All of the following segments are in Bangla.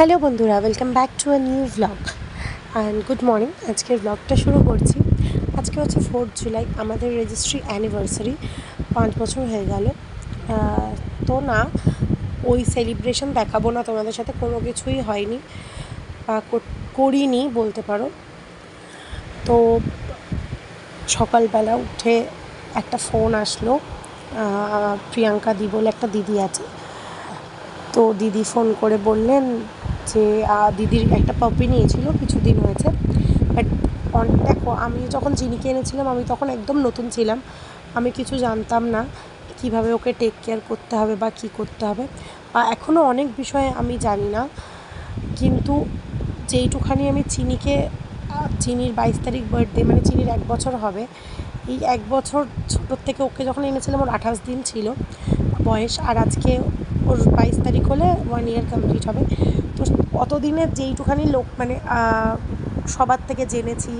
হ্যালো বন্ধুরা welcome back to a new vlog and good morning আজকের ব্লগটা শুরু করছি। আজকে হচ্ছে ফোর্থ জুলাই আমাদের রেজিস্ট্রি অ্যানিভার্সারি পাঁচ বছর হয়ে গেল। তো না, ওই সেলিব্রেশন দেখাবো না, তোমাদের সাথে কোনো কিছুই হয়নি বা কর- করিনি বলতে পারো। তো সকালবেলা উঠে একটা ফোন আসলো প্রিয়াঙ্কা দি বলে একটা দিদি আছে। তো দিদি ফোন করে বললেন যে দিদির একটা পাপি নিয়েছিল, কিছুদিন হয়েছে। বাট দেখো, আমি যখন চিনিকে এনেছিলাম, আমি তখন একদম নতুন ছিলাম। আমি কিছু জানতাম না কীভাবে ওকে টেক কেয়ার করতে হবে বা কী করতে হবে। বা এখনও অনেক বিষয়ে আমি জানি না। কিন্তু যেইটুখানি আমি চিনিকে চিনির বাইশ তারিখ বার্থডে মানে চিনির এক বছর হবে, এই এক বছর ছোটোর থেকে ওকে যখন এনেছিলাম, ওর আঠাশ দিন ছিল। বয়স আর আজকে ওর বাইশ তারিখ হলে ওয়ান ইয়ার কমপ্লিট হবে। তো অতদিনের যেইটুখানি লোক মানে সবার থেকে জেনেছি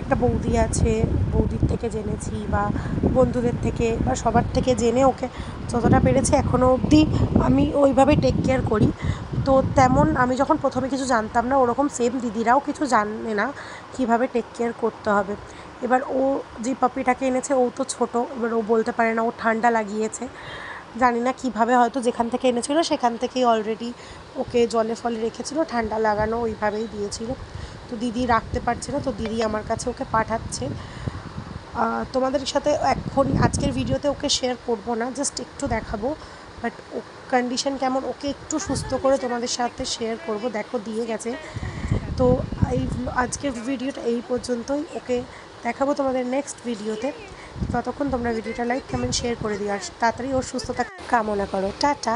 একটা বৌদি আছে, বৌদির থেকে জেনেছি বা বন্ধুদের থেকে বা সবার থেকে জেনে ওকে যতটা পেরেছি এখনও অবধি আমি ওইভাবে টেক কেয়ার করি। তো তেমন আমি যখন প্রথমে কিছু জানতাম না, ওরকম সেম দিদিরাও কিছু জানে না কীভাবে টেক কেয়ার করতে হবে। এবার ও যে পাপিটাকে এনেছে, ও তো ছোট, এবার ও বলতে পারে না, ও ঠান্ডা লাগিয়েছে। জানি না কীভাবে হয়তো যেখান থেকে এনেছিল, সেখান থেকেই অলরেডি ওকে জলে ফলে রেখেছিল, ঠান্ডা লাগানো ওইভাবেই দিয়েছিল। তো দিদি রাখতে পারছে না, তো দিদি আমার কাছে ওকে পাঠাচ্ছে। তোমাদের সাথে এখন আজকের ভিডিওতে ওকে শেয়ার করব না জাস্ট একটু দেখাবো। বাট ও কন্ডিশন কেমন, ওকে একটু সুস্থ করে তোমাদের সাথে শেয়ার করব। দেখো, দিয়ে গেছে। তো এই আজকের ভিডিওটা এই পর্যন্তই। ওকে দেখাবো তোমাদের নেক্সট ভিডিওতে। ততক্ষণ তোমরা ভিডিওটা লাইক কমেন্ট শেয়ার করে দিও, আর তাড়াতাড়ি ওর সুস্থতা কামনা করো। টাটা।